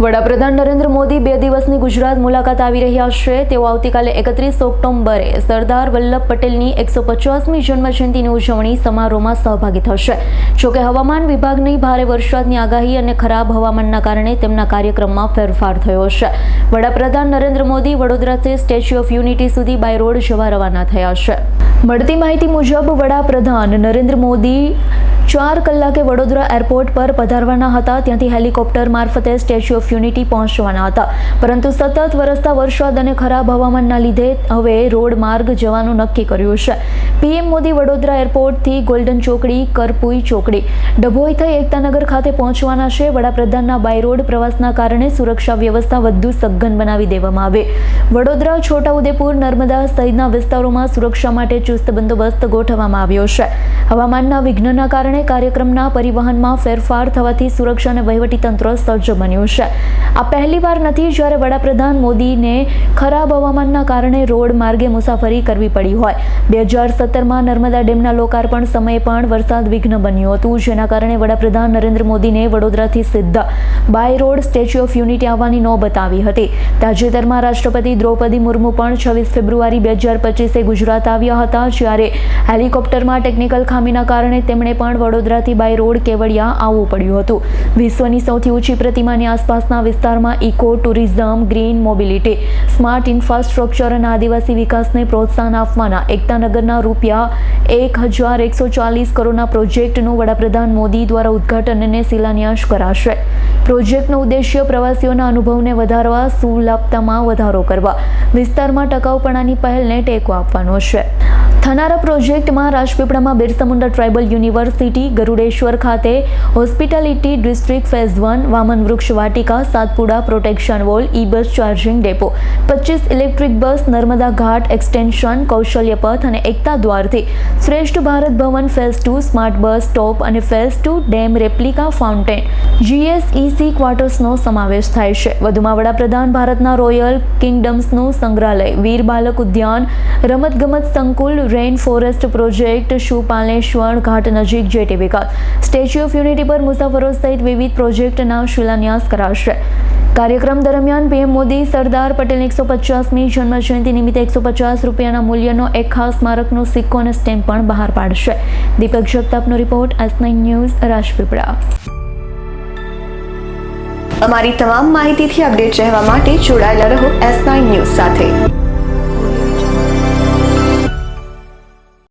વડાપ્રધાન નરેન્દ્ર મોદી બે દિવસની ગુજરાત મુલાકાત આવી રહ્યા છે. તેઓ આવતીકાલે એકત્રીસ ઓક્ટોબરે સરદાર વલ્લભ પટેલની એકસો પચાસમી જન્મજયંતિની ઉજવણી સમારોહમાં સહભાગી થશે. જોકે હવામાન વિભાગની ભારે વરસાદની આગાહી અને ખરાબ હવામાનના કારણે તેમના કાર્યક્રમમાં ફેરફાર થયો છે. વડાપ્રધાન નરેન્દ્ર મોદી વડોદરાથી સ્ટેચ્યુ ઓફ યુનિટી સુધી બાય રોડ જવા રવાના થયા છે. મળતી માહિતી મુજબ વડાપ્રધાન નરેન્દ્ર મોદી ચાર કલાકે વડોદરા એરપોર્ટ પર પધારવાના હતા. ત્યાંથી હેલિકોપ્ટર મારફતે સ્ટેચ્યુ ઓફ યુનિટી પહોંચવાના હતા. પરંતુ સતત વરસતા વરસાદ અને ખરાબ હવામાનના લીધે હવે રોડ માર્ગ જવાનું નક્કી કર્યું છે. પીએમ મોદી વડોદરા એરપોર્ટથી ગોલ્ડન ચોકડી, કરપુઈ ચોકડી, ડભોઈ થઈ એકતાનગર ખાતે પહોંચવાના છે. વડાપ્રધાનના બાય રોડ પ્રવાસના કારણે સુરક્ષા વ્યવસ્થા વધુ સઘન બનાવી દેવામાં આવે. વડોદરા, છોટાઉદેપુર, નર્મદા સહિતના વિસ્તારોમાં સુરક્ષા માટે ચુસ્ત બંદોબસ્ત ગોઠવવામાં આવ્યો છે. હવામાનના વિઘ્નના કારણે કાર્યક્રમના પરિવહનમાં ફેરફાર થવાથી સુરક્ષા અને વહીવટીતંત્ર સજ્જ બન્યું છે. આ પહેલીવાર નથી જ્યારે વડાપ્રધાન મોદીને ખરાબ હવામાનના કારણે રોડ માર્ગે મુસાફરી કરવી પડી હોય. બે હજાર સત્તરમાં નર્મદા ડેમના લોકાર્પણ સમયે પણ વરસાદ વિઘ્ન બન્યું હતું, જેના કારણે વડાપ્રધાન નરેન્દ્ર મોદીને વડોદરાથી સીધા by road Statue of Unity આવવાની નોબત આવી હતી. તાજેતરમાં રાષ્ટ્રપતિ દ્રૌપદી મુર્મુ પણ છવ્વીસ ફેબ્રુઆરી બે હજાર પચીસે ગુજરાત આવ્યા હતા, જ્યારે હેલિકોપ્ટરમાં ટેકનિકલ ખામીના કારણે તેમણે પણ વડોદરાથી બાય રોડ કેવડિયા આવવું પડ્યું હતું. વિશ્વની સૌથી ઊંચી પ્રતિમાની આસપાસના વિસ્તારમાં eco tourism, green mobility, smart infrastructure અને આદિવાસી વિકાસને પ્રોત્સાહન આપવાના એકતાનગરના રૂપિયા એક હજાર એકસો ચાલીસ કરોડના પ્રોજેક્ટનું વડાપ્રધાન મોદી દ્વારા ઉદ્ઘાટન અને શિલાન્યાસ કરાશે. પ્રોજેક્ટનો ઉદ્દેશ્ય પ્રવાસીઓના અનુભવને વધારવા સુલભતામાં વધારો કરવા. વિસ્તારમાં ટકાઉપણાની પહેલને ટેકો આપવાનો છે. થનારા પ્રોજેક્ટમાં રાજપીપળામાં બિરસા મુંડા ટ્રાઇબલ યુનિવર્સિટી, ગરુડેશ્વર ખાતે, હોસ્પિટાલિટી ડિસ્ટ્રિક્ટ ફેઝ વન, વામન વૃક્ષ વાટિકા, Satpuda protection wall E bus charging depot, પચીસ electric bus, Narmada ghat extension, કૌશલ્ય પથ અને એકતા દ્વારથી, Shreshtha Bharat Bhavan phase two, smart bus stop અને phase two, dam replica fountain. GSEC ક્વાર્ટર્સનો સમાવેશ થાય છે. વધુમાં વડાપ્રધાન ભારતના રોયલ કિંગડમ્સનું સંગ્રહાલય, વીર બાલક ઉદ્યાન, રમતગમત સંકુલ રેઇન ફોરેસ્ટ પ્રોજેક્ટ શુપાલેશ્વર ઘાટ નજીક જેટી વિકાસ. સ્ટેચ્યુ ઓફ યુનિટી પર મુસાફરો સહિત વિવિધ પ્રોજેક્ટના શિલાન્યાસ કરાશે. કાર્યક્રમ દરમિયાન પીએમ મોદી, સરદાર પટેલની એકસો પચાસમી જન્મજયંતિ નિમિત્તે એકસો પચાસ રૂપિયાના મૂલ્યનો એક ખાસ સ્મારકનો સિક્કો અને સ્ટેમ્પ પણ બહાર પાડશે. Deepak જગતાપનો report, S nine news, Rajpipla. અમારી તમામ માહિતીથી અપડેટ રહેવા માટે જોડાયેલા રહો એસ નાઇન ન્યૂઝ સાથે.